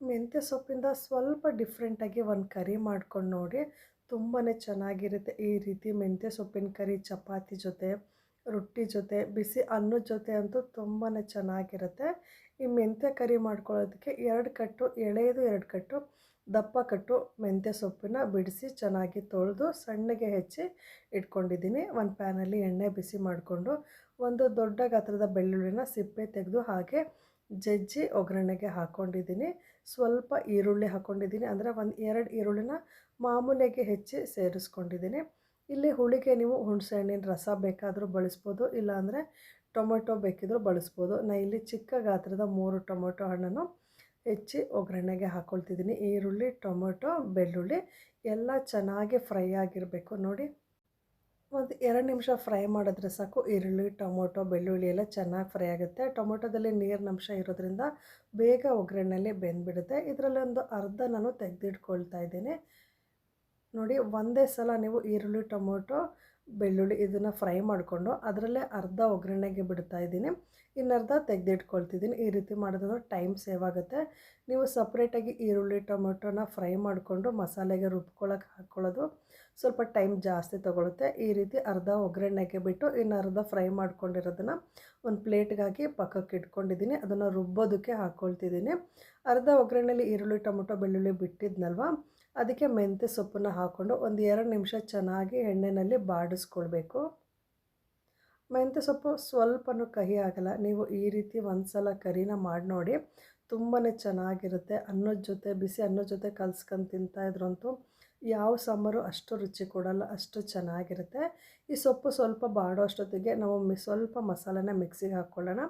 ಮೆಂತ್ಯ ಸೊಪ್ಪಿಂದ ಸ್ವಲ್ಪ ಡಿಫ್ರೆಂಟಾಗಿ ಒಂದು ಕರಿ ಮಾಡ್ಕೊಂಡು ನೋಡಿ ತುಂಬಾ ಚೆನ್ನಾಗಿರುತ್ತೆ ಈ ರೀತಿ ಮೆಂತ್ಯ ಸೊಪ್ಪಿನ ಕರಿ, ಚಪಾತಿ ಜೊತೆ, ರೊಟ್ಟಿ ಜೊತೆ, ಬಿಸಿ ಅನ್ನದ ಜೊತೆ ಅಂತೂ ತುಂಬಾ ಚೆನ್ನಾಗಿರುತ್ತೆ. ಈ ಮೆಂತ್ಯ ಕರಿ ಮಾಡ್ಕೊಳ್ಳೋದಕ್ಕೆ ಎರಡು ಕಟ್ಟು, ಎಳೆಯದು ಎರಡು ಕಟ್ಟು, ದಪ್ಪ ಕಟ್ಟು ಮೆಂತ್ಯ ಸೊಪ್ಪನ್ನ ಬಿಡಿಸಿ ಚೆನ್ನಾಗಿ ತೊಳೆದು ಸಣ್ಣಗೆ ಹೆಚ್ಚಿ ಇಟ್ಕೊಂಡಿದ್ದೀನಿ. ಒಂದು ಪ್ಯಾನಲ್ಲಿ ಎಣ್ಣೆ ಬಿಸಿ ಮಾಡಿಕೊಂಡು, ಒಂದು ದೊಡ್ಡ ಗಾತ್ರದ ಬೆಳ್ಳುಳ್ಳಿನ ಸಿಪ್ಪೆ ತೆಗೆದು ಹಾಗೆ ಜಜ್ಜಿ ಒಗ್ಗರಣೆಗೆ ಹಾಕ್ಕೊಂಡಿದ್ದೀನಿ ಸ್ವಲ್ಪ ಈರುಳ್ಳಿ ಹಾಕ್ಕೊಂಡಿದ್ದೀನಿ ಅಂದರೆ ಒಂದು ಎರಡು ಈರುಳ್ಳಿನ ಮಾಮೂಲಿಗೆ ಹೆಚ್ಚಿ ಸೇರಿಸ್ಕೊಂಡಿದ್ದೀನಿ. ಇಲ್ಲಿ ಹುಳಿಗೆ ನೀವು ಹುಣಸೆಹಣ್ಣಿನ ರಸ ಬೇಕಾದರೂ ಬಳಸ್ಬೋದು, ಇಲ್ಲಾಂದರೆ ಟೊಮೆಟೊ ಬೇಕಿದ್ದರೂ ಬಳಸ್ಬೋದು. ನಾನು ಇಲ್ಲಿ ಚಿಕ್ಕ ಗಾತ್ರದ ಮೂರು ಟೊಮೆಟೊ ಹಣ್ಣನ್ನು ಹೆಚ್ಚಿ ಒಗ್ಗರಣೆಗೆ ಹಾಕ್ಕೊಳ್ತಿದ್ದೀನಿ ಈರುಳ್ಳಿ, ಟೊಮೆಟೊ, ಬೆಳ್ಳುಳ್ಳಿ ಎಲ್ಲ ಚೆನ್ನಾಗಿ ಫ್ರೈ ಆಗಿರಬೇಕು. ನೋಡಿ. ಒಂದು ಎರಡು ನಿಮಿಷ ಫ್ರೈ ಮಾಡಿದ್ರೆ ಸಾಕು. ಈರುಳ್ಳಿ, ಟೊಮೊಟೊ, ಬೆಳ್ಳುಳ್ಳಿ ಎಲ್ಲ ಚೆನ್ನಾಗಿ ಫ್ರೈ ಆಗುತ್ತೆ. ಟೊಮೊಟೊದಲ್ಲಿ ನೀರಿನ ಅಂಶ ಇರೋದ್ರಿಂದ ಬೇಗ ಒಗ್ಗರಣೆಯಲ್ಲಿ ಬೆಂದ್ಬಿಡುತ್ತೆ. ಇದರಲ್ಲಿ ಒಂದು ಅರ್ಧ ನಾನು ತೆಗೆದಿಟ್ಕೊಳ್ತಾ ಇದ್ದೀನಿ. ನೋಡಿ, ಒಂದೇ ಸಲ ನೀವು ಈರುಳ್ಳಿ, ಟೊಮೊಟೊ ಬೆಳ್ಳುಳ್ಳಿ ಇದನ್ನು ಫ್ರೈ ಮಾಡಿಕೊಂಡು ಅದರಲ್ಲೇ ಅರ್ಧ ಒಗ್ಗರಣೆಗೆ ಬಿಡ್ತಾ ಇದ್ದೀನಿ. ಇನ್ನರ್ಧ ತೆಗೆದಿಟ್ಕೊಳ್ತಿದ್ದೀನಿ. ಈ ರೀತಿ ಮಾಡೋದ್ರಿಂದ ಟೈಮ್ ಸೇವ್ ಆಗುತ್ತೆ. ನೀವು ಸಪ್ರೇಟಾಗಿ ಈರುಳ್ಳಿ, ಟೊಮೊಟೊನ ಫ್ರೈ ಮಾಡಿಕೊಂಡು ಮಸಾಲೆಗೆ ರುಬ್ಕೊಳ್ಳೋಕೆ ಹಾಕ್ಕೊಳ್ಳೋದು ಸ್ವಲ್ಪ ಟೈಮ್ ಜಾಸ್ತಿ ತೊಗೊಳುತ್ತೆ. ಈ ರೀತಿ ಅರ್ಧ ಒಗ್ಗರಣೆಗೆ ಬಿಟ್ಟು ಇನ್ನು ಅರ್ಧ ಫ್ರೈ ಮಾಡ್ಕೊಂಡಿರೋದನ್ನು ಒಂದು ಪ್ಲೇಟ್ಗಾಗಿ ಪಕ್ಕಕ್ಕೆ ಇಟ್ಕೊಂಡಿದ್ದೀನಿ. ಅದನ್ನು ರುಬ್ಬೋದಕ್ಕೆ ಹಾಕ್ಕೊಳ್ತಿದ್ದೀನಿ ಅರ್ಧ ಒಗ್ಗರಣೆಯಲ್ಲಿ ಈರುಳ್ಳಿ, ಟೊಮೊಟೊ, ಬೆಳ್ಳುಳ್ಳಿ ಬಿಟ್ಟಿದ್ನಲ್ವ? ಅದಕ್ಕೆ ಮೆಂತ್ಯ ಸೊಪ್ಪನ್ನು ಹಾಕ್ಕೊಂಡು ಒಂದು ಎರಡು ನಿಮಿಷ ಚೆನ್ನಾಗಿ ಎಣ್ಣೆಯಲ್ಲಿ ಬಾಡಿಸ್ಕೊಳ್ಬೇಕು. ಮೆಂತ್ಯ ಸೊಪ್ಪು ಸ್ವಲ್ಪನೂ ಕಹಿ ಆಗಲ್ಲ. ನೀವು ಈ ರೀತಿ ಒಂದು ಸಲ ಕರಿನ ಮಾಡಿ ನೋಡಿ ತುಂಬಾ ಚೆನ್ನಾಗಿರುತ್ತೆ. ಅನ್ನದ ಜೊತೆ, ಬಿಸಿ ಅನ್ನದ ಜೊತೆ ಕಲ್ಸ್ಕೊಂಡು ತಿಂತಾಯಿದ್ರಂತೂ ಯಾವ ಸಾಂಬಾರು ಅಷ್ಟು ರುಚಿ ಕೊಡಲ್ಲ, ಅಷ್ಟು ಚೆನ್ನಾಗಿರುತ್ತೆ. ಈ ಸೊಪ್ಪು ಸ್ವಲ್ಪ ಬಾಡೋ ಅಷ್ಟೊತ್ತಿಗೆ ನಾವು ಸ್ವಲ್ಪ ಮಸಾಲೆನ ಮಿಕ್ಸಿಗೆ ಹಾಕ್ಕೊಳ್ಳೋಣ.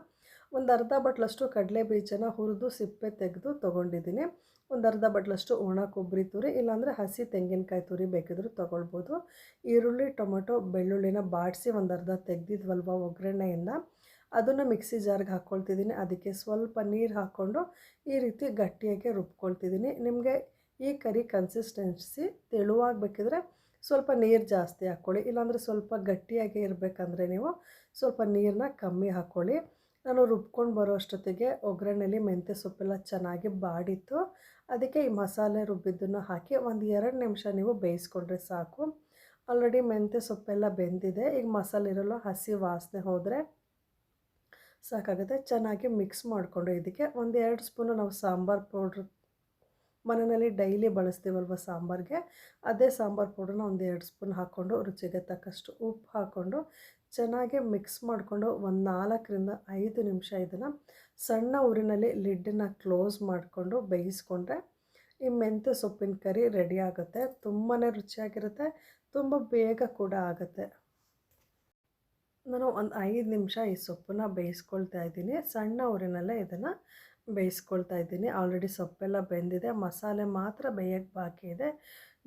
ಒಂದು ಅರ್ಧ ಬಟ್ಲಷ್ಟು ಕಡಲೆ ಬೀಜನ ಹುರಿದು ಸಿಪ್ಪೆ ತೆಗೆದು ತೊಗೊಂಡಿದ್ದೀನಿ. ಒಂದು ಅರ್ಧ ಬಟ್ಲಷ್ಟು ಒಣ ಕೊಬ್ಬರಿ ತುರಿ, ಇಲ್ಲಾಂದರೆ ಹಸಿ ತೆಂಗಿನಕಾಯಿ ತುರಿ ಬೇಕಿದ್ರೂ ತೊಗೊಳ್ಬೋದು. ಈರುಳ್ಳಿ, ಟೊಮೊಟೊ, ಬೆಳ್ಳುಳ್ಳಿನ ಬಾಡಿಸಿ ಒಂದು ಅರ್ಧ ತೆಗೆದಿದ್ವಲ್ವ ಒಗ್ಗರಣೆಯಿಂದ ಅದನ್ನು ಮಿಕ್ಸಿ ಜಾರ್ಗೆ ಹಾಕ್ಕೊಳ್ತಿದ್ದೀನಿ ಅದಕ್ಕೆ ಸ್ವಲ್ಪ ನೀರು ಹಾಕ್ಕೊಂಡು ಈ ರೀತಿ ಗಟ್ಟಿಯಾಗಿ ರುಬ್ಕೊಳ್ತಿದ್ದೀನಿ. ನಿಮಗೆ ಈ ಕರಿ ಕನ್ಸಿಸ್ಟೆನ್ಸಿ ತೆಳುವಾಗಿ ಬೇಕಿದ್ರೆ ಸ್ವಲ್ಪ ನೀರು ಜಾಸ್ತಿ ಹಾಕ್ಕೊಳ್ಳಿ. ಇಲ್ಲಾಂದರೆ ಸ್ವಲ್ಪ ಗಟ್ಟಿಯಾಗಿ ಇರಬೇಕಂದ್ರೆ ನೀವು ಸ್ವಲ್ಪ ನೀರನ್ನ ಕಮ್ಮಿ ಹಾಕ್ಕೊಳ್ಳಿ. ನಾನು ರುಬ್ಕೊಂಡು ಬರೋ ಅಷ್ಟೊತ್ತಿಗೆ ಒಗ್ಗರಣೆಲಿ ಮೆಂತ್ಯ ಸೊಪ್ಪೆಲ್ಲ ಚೆನ್ನಾಗಿ ಬಾಡಿತ್ತು. ಅದಕ್ಕೆ ಈ ಮಸಾಲೆ ರುಬ್ಬಿದ್ದನ್ನು ಹಾಕಿ ಒಂದು ಎರಡು ನಿಮಿಷ ನೀವು ಬೇಯಿಸ್ಕೊಂಡ್ರೆ ಸಾಕು. ಆಲ್ರೆಡಿ ಮೆಂತ್ಯ ಸೊಪ್ಪೆಲ್ಲ ಬೆಂದಿದೆ. ಈಗ ಮಸಾಲೆ ಇರಲು ಹಸಿ ವಾಸನೆ ಹೋದರೆ ಸಾಕಾಗುತ್ತೆ. ಚೆನ್ನಾಗಿ ಮಿಕ್ಸ್ ಮಾಡಿಕೊಂಡು ಇದಕ್ಕೆ ಒಂದು ಎರಡು ಸ್ಪೂನು ನಾವು ಸಾಂಬಾರು ಪೌಡ್ರ್ ಮನೆಯಲ್ಲಿ ಡೈಲಿ ಬಳಸ್ತೀವಲ್ವ ಸಾಂಬಾರಿಗೆ? ಅದೇ ಸಾಂಬಾರು ಪೌಡ್ರನ್ನ ಒಂದು ಎರಡು ಸ್ಪೂನ್ ಹಾಕ್ಕೊಂಡು ರುಚಿಗೆ ತಕ್ಕಷ್ಟು ಉಪ್ಪು ಹಾಕ್ಕೊಂಡು ಚೆನ್ನಾಗಿ ಮಿಕ್ಸ್ ಮಾಡಿಕೊಂಡು ಒಂದು ನಾಲ್ಕರಿಂದ ಐದು ನಿಮಿಷ ಇದನ್ನು ಸಣ್ಣ ಊರಿನಲ್ಲಿ ಲಿಡ್ಡನ್ನ ಕ್ಲೋಸ್ ಮಾಡಿಕೊಂಡು ಬೇಯಿಸ್ಕೊಂಡ್ರೆ ಈ ಮೆಂತ್ಯ ಸೊಪ್ಪಿನ ಕರಿ ರೆಡಿ ಆಗುತ್ತೆ. ತುಂಬಾ ರುಚಿಯಾಗಿರುತ್ತೆ, ತುಂಬ ಬೇಗ ಕೂಡ ಆಗುತ್ತೆ. ನಾನು ಒಂದು ಐದು ನಿಮಿಷ ಈ ಸೊಪ್ಪನ್ನ ಬೇಯಿಸ್ಕೊಳ್ತಾ ಇದ್ದೀನಿ. ಸಣ್ಣ ಊರಿನಲ್ಲೇ ಇದನ್ನು ಬೇಯಿಸ್ಕೊಳ್ತಾ ಇದ್ದೀನಿ. ಆಲ್ರೆಡಿ ಸೊಪ್ಪೆಲ್ಲ ಬೆಂದಿದೆ. ಮಸಾಲೆ ಮಾತ್ರ ಬೇಯಕ್ಕೆ ಬಾಕಿ ಇದೆ.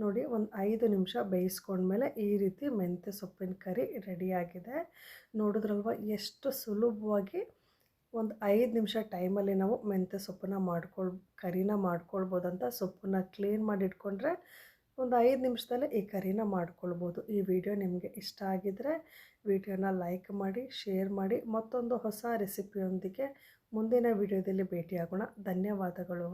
ನೋಡಿ, ಒಂದು ಐದು ನಿಮಿಷ ಬೇಯಿಸ್ಕೊಂಡ್ಮೇಲೆ ಈ ರೀತಿ ಮೆಂತ್ಯ ಸೊಪ್ಪಿನ ಕರಿ ರೆಡಿಯಾಗಿದೆ. ನೋಡಿದ್ರಲ್ವ, ಎಷ್ಟು ಸುಲಭವಾಗಿ ಒಂದು ಐದು ನಿಮಿಷ ಟೈಮಲ್ಲಿ ನಾವು ಮೆಂತ್ಯ ಸೊಪ್ಪನ್ನ ಮಾಡ್ಕೊಳ್, ಕರಿನ ಮಾಡ್ಕೊಳ್ಬೋದಂತ ಸೊಪ್ಪನ್ನ ಕ್ಲೀನ್ ಮಾಡಿ ಇಟ್ಕೊಂಡ್ರೆ ಒಂದು ಐದು ನಿಮಿಷದಲ್ಲೇ ಈ ಕರಿನ ಮಾಡ್ಕೊಳ್ಬೋದು. ಈ ವಿಡಿಯೋ ನಿಮಗೆ ಇಷ್ಟ ಆಗಿದ್ದರೆ ವಿಡಿಯೋನ ಲೈಕ್ ಮಾಡಿ, ಶೇರ್ ಮಾಡಿ, ಮತ್ತೊಂದು ಹೊಸ ರೆಸಿಪಿಯೊಂದಿಗೆ ಮುಂದಿನ ವಿಡಿಯೋದಲ್ಲಿ ಭೇಟಿಯಾಗೋಣ. ಧನ್ಯವಾದಗಳು.